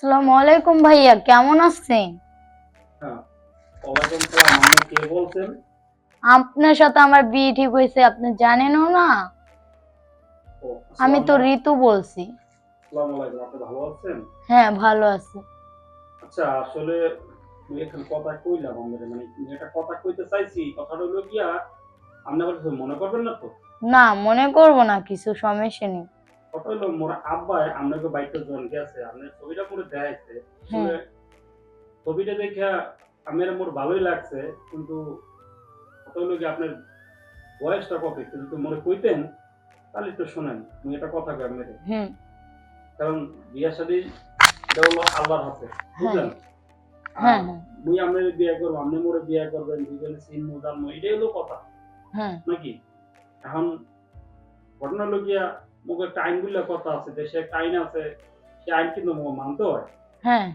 আসসালামু আলাইকুম ভাইয়া কেমন আছেন? হ্যাঁ আপনার সাথে আমার বিয়ে ঠিক হয়েছে আপনি জানেনও না? আমি তো ঋতু বলছি। হ্যাঁ ভালো আছি। আচ্ছা আসলে এখন কথা কইলাম আমাদের মানে একটা কথা কইতে চাইছি কথাটা হলো গিয়া আপনি আবার মনে করবেন না তো? না মনে করব না কিছু সমস্যা নেই। কথা হলো মোর আব্বাই আপনাকে বাড়িতে জন গেছে আপনার ছবিটা করে দেখাইছে। ছবিটা দেখে আমার মোর ভালোই লাগছে কিন্তু কথা হলো কি আপনার বয়সটা কত একটু যদি কইতেন তাহলে একটু শোনেন আমি একটা কথা কই আপনাকে হুম কারণ বিয়া শাদী এটা হলো আল্লাহর হাতে বুঝলেন? হ্যাঁ। হ্যাঁ মুই আপনার বিয়ে করব আপনি মোরে বিয়ে করবেন দুজনে সিন মোদান এটাই হলো কথা। হ্যাঁ। নাকি? এখন ঘটনা হলো গিয়া মুখে একটা আইন কথা আছে দেশে আইন আছে সে আইন কিন্তু মুখ মানতে হয়। হ্যাঁ।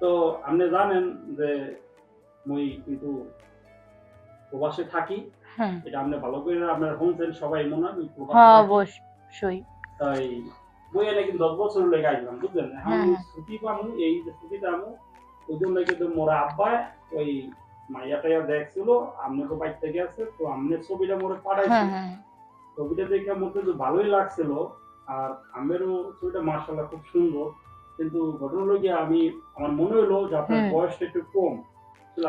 তো আপনি জানেন যে মুই কিন্তু প্রবাসে থাকি। হ্যাঁ। এটা আপনি ভালো করে আপনার শুনছেন সবাই মনে হয় হ্যাঁ। অবশ্যই। তাই বই এনে কিন্তু দশ বছর লেগে আসলাম বুঝলেন? হ্যাঁ। ছুটি পামু এই যে ছুটিটা আমু ওই জন্য কিন্তু মোরা আব্বা ওই মাইয়া টাইয়া দেখছিল আপনাকে বাইর থেকে আছে তো আমনে ছবিটা মোরে পাঠাইছি। ছবিটা দেখে আমার কিন্তু ভালোই লাগছিল। আর আমেরও ছবিটা মার্শাল্লাহ খুব সুন্দর। কিন্তু ঘটনা হলো গিয়ে আমি আমার মনে হলো যে আপনার বয়সটা একটু কম।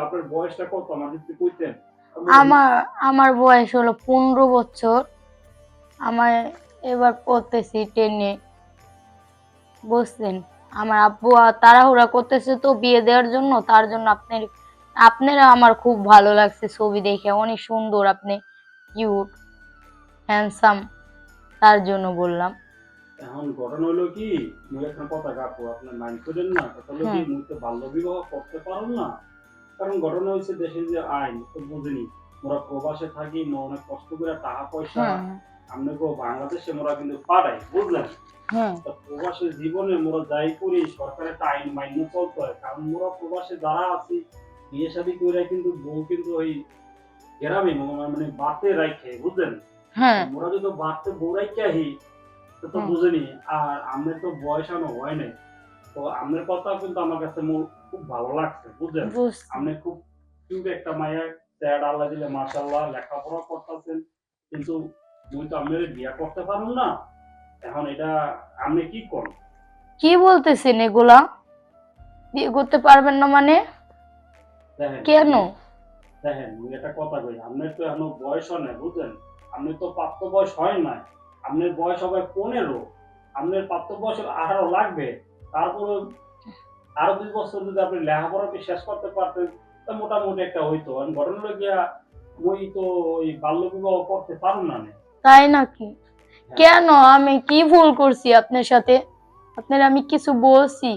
আপনার বয়সটা কত? আমার যদি কইতেন। আমার আমার বয়স হলো পনেরো বছর। আমার এবার পড়তেছি টেনে। বুঝলেন আমার আব্বু তাড়াহুড়া করতেছে তো বিয়ে দেওয়ার জন্য। তার জন্য আপনার আপনারা আমার খুব ভালো লাগছে ছবি দেখে। অনেক সুন্দর আপনি কিউট হ্যান্ডসাম তার জন্য বললাম। এখন ঘটনা হলো কি মুই এখন কথা কাকু আপনার মাইন্ড করেন না কথা হলো কি মুই তো বাল্য বিবাহ করতে পারুন না? কারণ ঘটনা হয়েছে দেশের যে আইন তো বুঝিনি। মোরা প্রবাসে থাকি মোরা অনেক কষ্ট করে টাকা পয়সা আপনাকে বাংলাদেশে মোরা কিন্তু পাঠাই বুঝলেন? প্রবাসের জীবনে মোরা যাই করি সরকারের একটা আইন মান্য চলতে হয় কারণ মোরা প্রবাসে যারা আছি বিয়ে শাদী করে কিন্তু বউ কিন্তু ওই গ্রামে মানে- মানে বাতে রাখে বুঝলেন? হ্যাঁ। মোরা যদি বাড়তে বউরাই আহি তো তো হুম। আর আমাদের তো বয়স আনো হয় নাই। তো আপনার কথা কিন্তু আমার কাছে খুব ভালো লাগছে বুঝলেন আপনি খুব কিউট একটা মায়া চ্যাট আল্লাহ দিলে লেখাপড়া করতেছেন। কিন্তু মুই তো আপনার বিয়া করতে পারুন না। এখন এটা আপনি কি করেন কি বলতেছেন এগুলা? বিয়ে করতে পারবেন না মানে? কেন? দেখেন একটা কথা কই। আপনার তো এখনও বয়স হয় নাই বুঝলেন আপনি তো প্রাপ্ত বয়স হয় নাই। আপনার বয়স হবে পনেরো। আপনার প্রাপ্ত বয়স আঠারো লাগবে। তারপরে আরও দুই বছর যদি আপনি লেখাপড়াকে শেষ করতে পারতেন তা মোটামুটি একটা হইতো। আর ঘটনা গিয়া মই তো ওই বাল্য বিবাহ করতে পারুন না তাই নাকি? কেন? আমি কি ভুল করছি আপনার সাথে? আপনার আমি কিছু বলছি।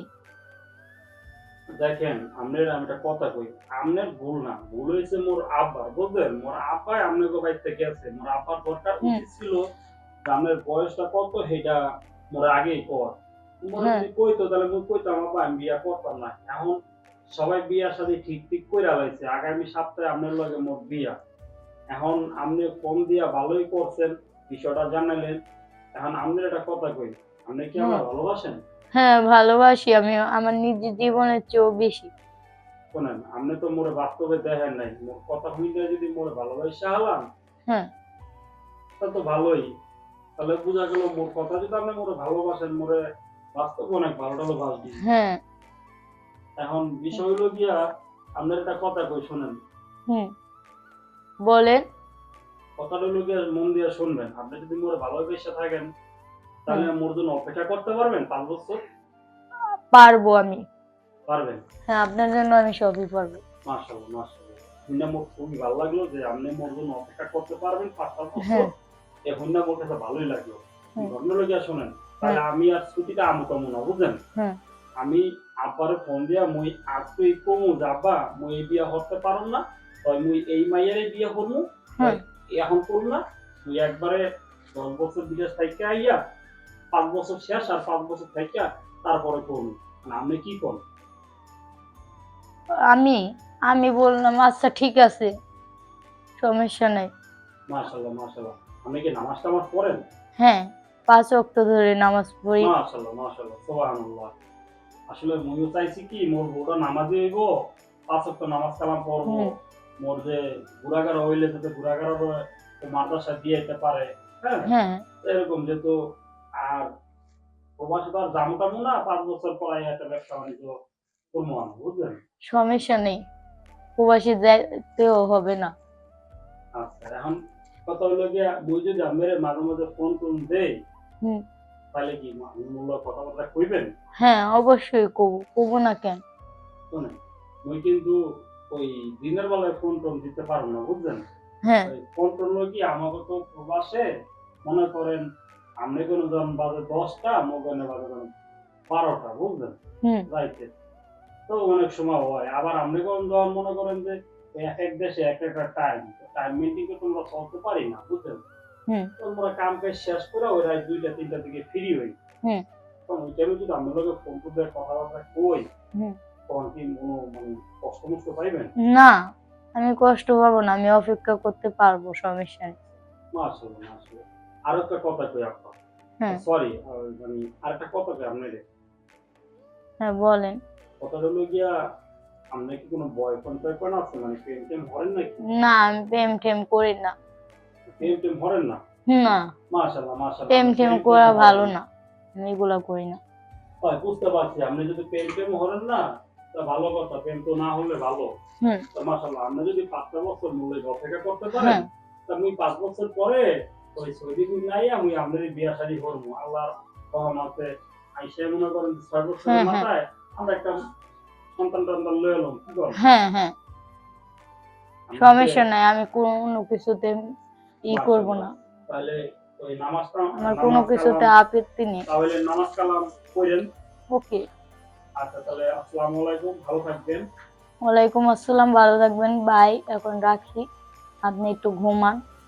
দেখেন আপনার আমি একটা কথা কই আপনার ভুল না ভুল হয়েছে মোর আব্বার বুঝলেন? মোর আব্বাই আপনাকে বাড়িতে গেছে মোর আব্বার হুম। উচিত ছিল যে আপনার বয়সটা কত সেটা মোর আগেই কর হ্যাঁ। কইতো তাহলে মুই কইতাম আব্বা আমি বিয়া করতাম না। এখন সবাই বিয়ার সাথে ঠিক ঠিক কইরা লাইছে আগামী সপ্তাহে আপনার লগে মোর বিয়া। এখন আপনি ফোন দিয়া ভালোই করছেন বিষয়টা জানালেন। এখন আপনার একটা কথা কই আপনি কি আমার ভালোবাসেন? হ্যাঁ ভালোবাসি আমি। আমার নিজের জীবনের চেয়েও বেশি। শোনেন আপনি তো মোরে বাস্তবে দেখেন নাই। কথা শুনলে যদি মোরে ভালোবাসা হলাম হ্যাঁ। তা তো ভালোই। তাহলে বোঝা গেল মোর কথা যদি আপনি মোরে ভালোবাসেন মোরে বাস্তবে অনেক ভালো বাসবি। হ্যাঁ। এখন বিষয় হলো গিয়া আপনার একটা কথা কই শোনেন। হুম। বলেন। কথাটা হলো গিয়া মন দিয়ে শুনবেন। আপনি যদি মোরে ভালোবেসে থাকেন তাহলে মোর জন্য অপেক্ষা করতে পারবেন পাঁচ বছর? পারব আমি। পারবেন? হ্যাঁ আপনার জন্য আমি সবই পারব। মার্শাল্লাহ শুনে মোর খুবই ভালো লাগল যে আপনি মোর জন্য অপেক্ষা করতে পারবেন পাঁচ পাঁচ বছর। হ্যাঁ। এখন না মোর ভালোই লাগল। ঘটনা শোনেন। তাহলে আমি আর ছুটিটা আমু কমু না বুঝলেন? আমি আব্বারে ফোন দিয়া মুই আজকেই কমু যে আব্বা মুই এই বিয়া করতে পারুম না তাই মুই এই মাইয়ারে বিয়া করব এখন করুম না। তুই একবারে দশ বছর বিদেশ থেকে আইয়া পাঁচ বছর শেষ আর পাঁচ বছর থেকে তারপরে করব মানে আপনি কি করেন? আমি আমি বললাম আচ্ছা ঠিক আছে সমস্যা নেই। মাশাল্লাহ মাশাল্লাহ আপনি কি নামাজ টামাজ পড়েন? হ্যাঁ পাঁচ অক্ট ধরে নামাজ পড়ি। মাশাল্লাহ মাশাল্লাহ সুবহানাল্লাহ। আসলে ময়ও চাইছি কি মোর বউটা নামাজি হইব পাঁচ ওয়াক্ত নামাজ কালাম পড়ব। মোর যে গুড়াগার হইলে যাতে গুড়াগার মাদ্রাসা দিয়ে যেতে পারে। হ্যাঁ? হ্যাঁ। এরকম যেহেতু আর প্রবাসী তো জামু টামু না পাঁচ বছর পর একটা ব্যবসা বাণিজ্য করব আমি বুঝলেন? সমস্যা নেই। প্রবাসী যাইতেও হবে না। আচ্ছা এখন কথা হলো গিয়া বই যদি আমার মাঝে মাঝে ফোন টোন দেই। তাহলে কি মূল্য কথাবার্তা কইবেন? হ্যাঁ অবশ্যই কবু কবু না কেন? শোনেন মুই কিন্তু ওই দিনের বেলায় ফোন টোন দিতে পারব না বুঝলেন? হ্যাঁ। ফোন টোন কি আমাকে তো প্রবাসে মনে করেন আপনি কোনো যখন বাজে দশটা মোবাইলে বাজে ধরেন বারোটা বুঝলেন? রাইতে তো অনেক সময় হয়। আবার আপনি কোন যখন মনে করেন যে এক এক দেশে এক একটা টাইম টাইম মেনটেন করে তোমরা চলতে পারি না বুঝছেন হুম। তোমরা কাম কাজ শেষ করে ওই রাত দুইটা তিনটা দিকে ফ্রি হই। তখন ওই টাইমে যদি আপনার ফোন করে কথাবার্তা কই তখন কি কোনো মানে কষ্ট মষ্ট পাইবেন? না আমি কষ্ট পাবো না আমি অপেক্ষা করতে পারব সমস্যা নেই আসলে না আসলে আর একটা কথা কই হ্যাঁ। সরি মানে আর একটা কথা কই হ্যাঁ বলেন। কথা হলো গিয়া আপনার কি কোনো বয়ফ্রেন্ড টয়ফ্রেন্ড আছে? মানে প্রেম টেম হরেন নাকি? না আমি প্রেম টেম করি না। প্রেম টেম হরেন না? না। মাশাআল্লাহ মাশাআল্লাহ। প্রেম টেম করা ভালো না। আমি এগুলা করি না। হয় বুঝতে পারছি। আপনি যদি প্রেম টেম হরেন না তা ভালো কথা। প্রেম তো না হলে ভালো। হুম। তো মাশাআল্লাহ আপনি যদি পাঁচটা বছর মূল্য অপেক্ষা করতে পারেন হ্যাঁ তা আমি পাঁচ বছর পরে ওই নাই আমি আপনার বিয়া শাড়ি করব। আল্লাহর রহমতে আইসে মনে করেন যে ছয় বছরের হ্যাঁ, হ্যাঁ। মাথায় আমরা একটা সন্তান টন্তান লয়ে এলাম হ্যাঁ হ্যাঁ। সমস্যা নাই আমি কোনো কিছুতে ই করব না। তাহলে ওই নামাজটা আমার কোনো কিছুতে আপত্তি নেই। তাহলে নামাজ কালাম করেন। ওকে। আচ্ছা তাহলে আসসালামু আলাইকুম ভালো থাকবেন। ওয়ালাইকুম আসসালাম ভালো থাকবেন বাই এখন রাখি। আপনি একটু ঘুমান।